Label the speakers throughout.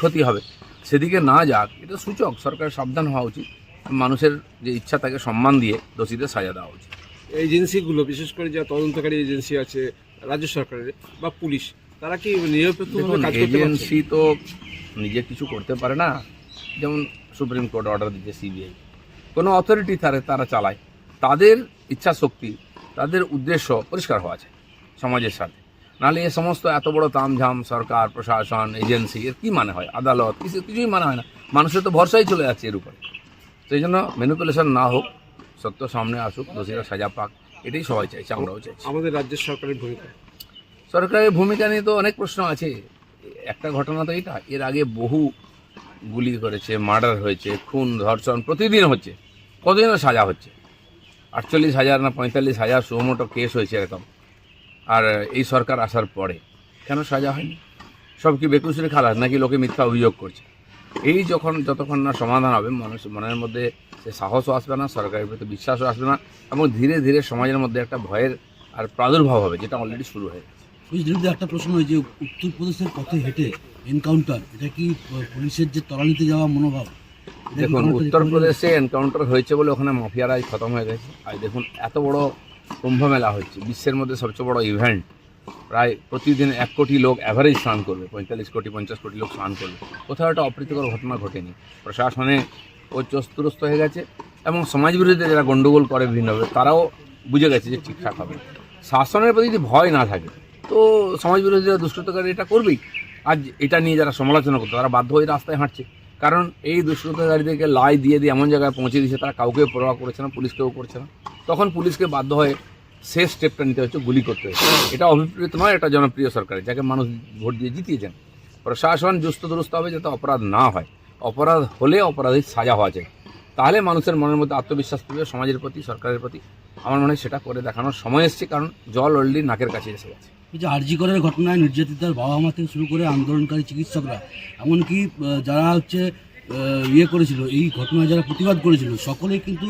Speaker 1: ক্ষতি হবে। সেদিকে না যাক এটা সূচক। সরকারের সাবধান হওয়া উচিত। মানুষের যে ইচ্ছা তাকে সম্মান দিয়ে দোষীদের সাজা দেওয়া উচিত।
Speaker 2: এজেন্সিগুলো বিশেষ করে যা তদন্তকারী এজেন্সি আছে রাজ্য সরকারের বা পুলিশ তারা কি পারছে?
Speaker 1: এজেন্সি তো নিজে কিছু করতে পারে না। যেমন সুপ্রিম কোর্ট অর্ডার দিচ্ছে সিবিআই। কোনো অথরিটি তারা তারা চালায়। তাদের ইচ্ছা শক্তি তাদের উদ্দেশ্য পরিষ্কার হওয়া চাই সমাজের সাথে। নাহলে এ সমস্ত এত বড় তামঝাম সরকার প্রশাসন এজেন্সি এর কী মানে হয়? আদালত কিছু কিছুই মানে হয় না। মানুষের তো ভরসাই চলে যাচ্ছে এর উপরে। সেই জন্য ম্যানিপুলেশন না হোক সত্য সামনে আসুক দোষীরা সাজা পাক এটাই সবাই চাইছে আমরাও চাইছি।
Speaker 2: আমাদের রাজ্যের সরকারের ভূমিকা?
Speaker 1: সরকারের ভূমিকা নিয়ে তো অনেক প্রশ্ন আছে। একটা ঘটনা তো এটা এর আগে বহু গুলি করেছে মার্ডার হয়েছে খুন ধর্ষণ প্রতিদিন হচ্ছে। কতদিনও সাজা হচ্ছে? আটচল্লিশ হাজার না পঁয়তাল্লিশ হাজার সুমোটো কেস হয়েছে এরকম। আর এই সরকার আসার পরে কেন সাজা হয়নি? সব কি বেকুসুরি খালাস নাকি লোকে মিথ্যা অভিযোগ করছে? এই যখন যতক্ষণ না সমাধান হবে মানুষ মনের মধ্যে সে সাহসও আসবে না সরকারের প্রতি বিশ্বাসও আসবে না এবং ধীরে ধীরে সমাজের মধ্যে একটা ভয়ের আর প্রাদুর্ভাব হবে যেটা অলরেডি শুরু হয়ে গেছে।
Speaker 3: বিরুদ্ধে একটা প্রশ্ন হয় যে উত্তরপ্রদেশের পথে হেঁটে এনকাউন্টার এটা কি পুলিশের যে তলানিতে যাওয়া মনোভাব
Speaker 1: দেখুন উত্তরপ্রদেশে এনকাউন্টার হয়েছে বলে ওখানে মাফিয়ারাই খতম হয়ে গেছে। আর দেখুন এত বড় কুম্ভ মেলা হচ্ছে। বিশ্বের মধ্যে সবচেয়ে বড় ইভেন্ট প্রায় প্রতিদিন এক কোটি লোক অ্যাভারেজ স্নান করবে, পঁয়তাল্লিশ কোটি, পঞ্চাশ কোটি লোক স্নান করবে। কোথাও একটা অপ্রীতিকর ঘটনা ঘটেনি। প্রশাসনে ও চস্তুরস্ত হয়ে গেছে এবং সমাজ বিরোধী যারা গণ্ডগোল করে বিভিন্নভাবে তারাও বুঝে গেছে যে ঠিকঠাক হবে। শাসনের প্রতি যদি ভয় না থাকে, তো সমাজ বিরোধীরা দুষ্কৃতকারী এটা করবেই। আজ এটা নিয়ে যারা সমালোচনা করতো, তারা বাধ্য হয়ে রাস্তায় হাঁটছে। কারণ এই দুষ্কৃতকারীদেরকে লাই দিয়ে দিয়ে এমন জায়গায় পৌঁছে দিয়েছে, তারা কাউকে পরোয়া করছে না পুলিশকেও করছে না। তখন পুলিশকে বাধ্য হয়ে শেষ স্টেপটা নিতে হচ্ছে গুলি করতে হচ্ছে এটা অভিপ্রেত নয়, এটা জনপ্রিয় সরকার যাকে মানুষ ভোট দিয়ে জিতিয়েছেন। প্রশাসন জুস্ত দুরস্ত হবে যাতে অপরাধ না হয়। অপরাধ হলে অপরাধীর সাজা হওয়া যায়। তাহলে মানুষের মনের মধ্যে আত্মবিশ্বাস পেবে সমাজের প্রতি, সরকারের প্রতি। আমার মনে হয় সেটা করে দেখানোর সময় এসছে, কারণ জল অলরেডি নাকের কাছে এসে গেছে।
Speaker 3: যে আরজি করার ঘটনায় নির্যাতিতার বাবা মা থেকে শুরু করে আন্দোলনকারী চিকিৎসকরা, এমনকি যারা হচ্ছে ইয়ে করেছিল, এই ঘটনায় যারা প্রতিবাদ করেছিল, সকলেই কিন্তু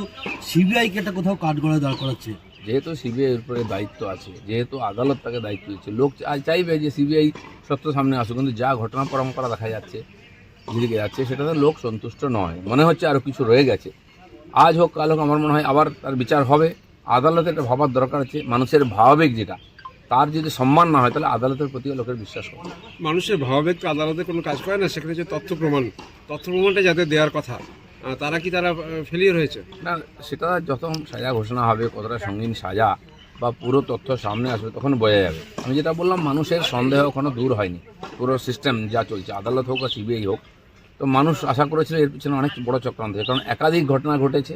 Speaker 3: সিবিআইকে একটা কোথাও কাঠগড়ায় দাঁড় করাচ্ছে।
Speaker 1: যেহেতু সিবিআইয়ের উপরে দায়িত্ব আছে, যেহেতু আদালত তাকে দায়িত্ব দিচ্ছে, লোক চাইবে যে সিবিআই সত্য সামনে আসুক, কিন্তু যা ঘটনা পরম্পরা দেখা যাচ্ছে, যেদিকে যাচ্ছে, সেটাতে লোক সন্তুষ্ট নয়। মনে হচ্ছে আরও কিছু রয়ে গেছে। আজ হোক, কাল হোক, আমার মনে হয় আবার তার বিচার হবে। আদালতে এটা ভাবার দরকার আছে। মানুষের ভাবাবেগ যেটা তার যদি সম্মান না হয় তাহলে আদালতের প্রতিও লোকের বিশ্বাস করে
Speaker 2: মানুষের ভাবাবেগ তো আদালতে কোনো কাজ করে না সেখানে যে তথ্য প্রমাণ তথ্য প্রমাণটা যাদের দেওয়ার কথা তারা কি তারা ফেলিয়ার হয়েছে?
Speaker 1: না সেটা যখন সাজা ঘোষণা হবে কতটা সঙ্গীন সাজা বা পুরো তথ্য সামনে আসবে তখন বোঝা যাবে। আমি যেটা বললাম মানুষের সন্দেহ এখনও দূর হয়নি। পুরো সিস্টেম যা চলছে আদালত হোক বা সিবিআই হোক তো মানুষ আশা করেছিল এর পিছনে অনেক বড় চক্রান্ত। কারণ একাধিক ঘটনা ঘটেছে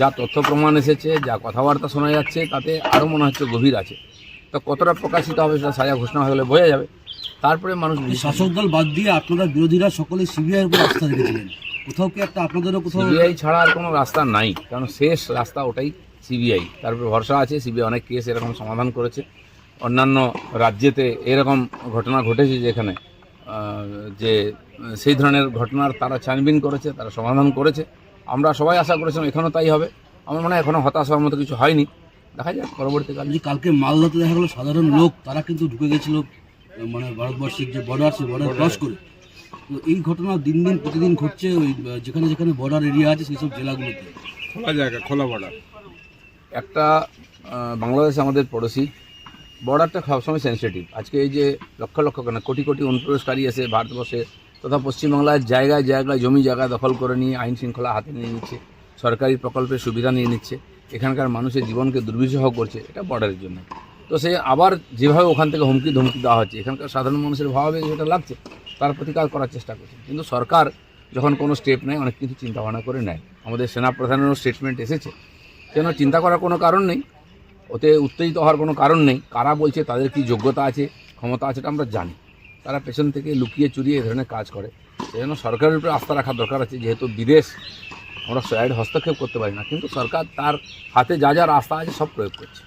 Speaker 1: যা তথ্য প্রমাণ এসেছে যা কথাবার্তা শোনা যাচ্ছে তাতে আরও মনে হচ্ছে গভীর আছে। তো কতটা প্রকাশিত হবে সেটা সাজা ঘোষণা হয়ে গেলে বোঝা যাবে। তারপরে মানুষ
Speaker 3: শাসক দল বাদ দিয়ে আপনারা বিরোধীরা সকলে সিবিআই উপর আস্থা রেখেছিলেন। কোথাও কি একটা আপনাদেরও কোথাও
Speaker 1: সিবিআই ছাড়া আর কোনো রাস্তা নাই কারণ শেষ রাস্তা ওটাই সিবিআই। তারপরে ভরসা আছে সিবিআই অনেক কেস এরকম সমাধান করেছে। অন্যান্য রাজ্যেতে এরকম ঘটনা ঘটেছে যেখানে যে সেই ধরনের ঘটনার তারা ছানবিন করেছে তারা সমাধান করেছে। আমরা সবাই আশা করেছিলাম এখানেও তাই হবে। আমার মনে হয় এখনও হতাশ হওয়ার মতো কিছু হয়নি। দেখা যাক পরবর্তীকালে।
Speaker 3: যে কালকে মালদাতে দেখা গেলো সাধারণ লোক তারা কিন্তু ঢুকে গেছিল মানে ভারতবর্ষের যে বর্ডার সেই বর্ডার ক্রস করে। তো এই ঘটনা দিন দিন প্রতিদিন ঘটছে ওই যেখানে যেখানে বর্ডার এরিয়া আছে সেই সব জেলাগুলোতে।
Speaker 2: খোলা জায়গা খোলা বর্ডার
Speaker 1: একটা বাংলাদেশ আমাদের পড়োশি বর্ডারটা সবসময় সেন্সিটিভ আজকে এই যে লক্ষ লক্ষ কেন কোটি কোটি অনুপ্রবেশকারী এসে ভারতবর্ষে তথা পশ্চিমবাংলার জায়গায় জায়গায় জমি জায়গা দখল করে নিয়ে আইন শৃঙ্খলা হাতে নিয়ে নিচ্ছে সরকারি প্রকল্পের সুবিধা নিয়ে নিচ্ছে। এখানকার মানুষের জীবনকে দুর্বিষহ করছে, এটা বর্ডারের জন্য। তো সে আবার যেভাবে ওখান থেকে হুমকি ধমকি দেওয়া হচ্ছে, এখানকার সাধারণ মানুষের ভাবে যেটা লাগছে, তার প্রতিকার করার চেষ্টা করছে। কিন্তু সরকার যখন কোনো স্টেপ নেয়, অনেক কিছু চিন্তা ভাবনা করে নেয়। আমাদের সেনাপ্রধানেরও স্টেটমেন্ট এসেছে। কেন চিন্তা করার কোনো কারণ নেই? ওতে উত্তেজিত হওয়ার কোনো কারণ নেই। কারা বলছে, তাদের কি যোগ্যতা আছে, ক্ষমতা আছে, এটা আমরা জানি। তারা পেছন থেকে লুকিয়ে চুরিয়ে এই ধরনের কাজ করে। সেজন্য সরকারের উপরে আস্থা রাখার দরকার আছে। যেহেতু বিদেশ আমরা সাইড হস্তক্ষেপ করতে পারি না, কিন্তু সরকার তার হাতে যা যা রাস্তা আছে সব প্রয়োগ করছে।